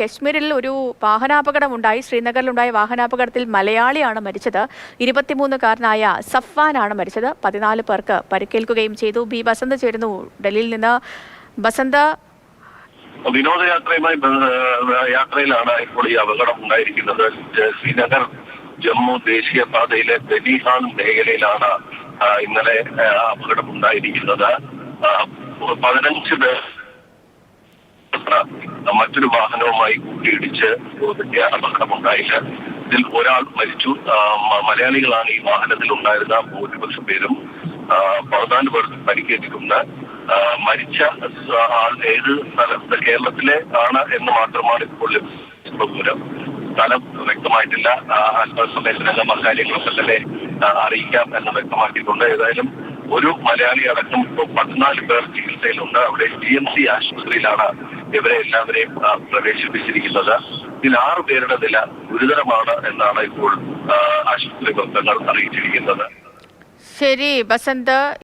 കശ്മീരിൽ ഒരു വാഹനാപകടമുണ്ടായി. ശ്രീനഗറിലുണ്ടായ വാഹനാപകടത്തിൽ മലയാളിയാണ് മരിച്ചത്. ഇരുപത്തിമൂന്നുകാരനായ സഫ്വാനാണ് മരിച്ചത്. പതിനാല് പേർക്ക് പരിക്കേൽക്കുകയും ചെയ്തു. ബി ബസന്ത് ചേരുന്നു. ഡൽഹിയിൽ നിന്ന് ബസന്ത് വിനോദയാത്രയുമായി യാത്രയിലാണ് ഇപ്പോൾ ഈ അപകടം ഉണ്ടായിരിക്കുന്നത് ശ്രീനഗർ ജമ്മു ദേശീയ പാതയിലെ ബനിഹാൻ മേഖലയിലാണ് ഇന്നലെ അപകടം ഉണ്ടായിരിക്കുന്നത് പതിനഞ്ച് പേർ മറ്റൊരു വാഹനവുമായി കൂട്ടിയിടിച്ച് ഇതിന്റെ അപകടമുണ്ടായില്ല. ഇതിൽ ഒരാൾ മരിച്ചു. മലയാളികളാണ് ഈ വാഹനത്തിൽ ഉണ്ടായിരുന്ന ഭൂരിപക്ഷം പേരും. പതിനാല് പേർക്ക് പരിക്കേറ്റിട്ടുണ്ട്. മരിച്ച ആൾ ഏത് സ്ഥലത്ത് കേരളത്തിലെ ആണ് എന്ന് മാത്രമാണ് ഇപ്പോൾ വിവരം. സ്ഥലം വ്യക്തമായിട്ടില്ല. അല്പസമയത്തിനകം അക്കാര്യങ്ങളൊക്കെ തന്നെ അറിയിക്കാം എന്ന് വ്യക്തമാക്കിയിട്ടുണ്ട്. ഏതായാലും ഒരു മലയാളി അടക്കം ഇപ്പോൾ പതിനാല് പേർ ചികിത്സയിലുണ്ട്. അവിടെ ടി എം സി ആശുപത്രിയിലാണ് ഇവരെ എല്ലാവരെയും പ്രവേശിപ്പിച്ചിരിക്കുന്നത്. ഇതിൽ ആറു പേരുടെ നില ഗുരുതരമാണ് എന്നാണ് ഇപ്പോൾ ആശുപത്രി വൃത്തങ്ങൾ അറിയിച്ചിരിക്കുന്നത്. ശരി ബസന്ത്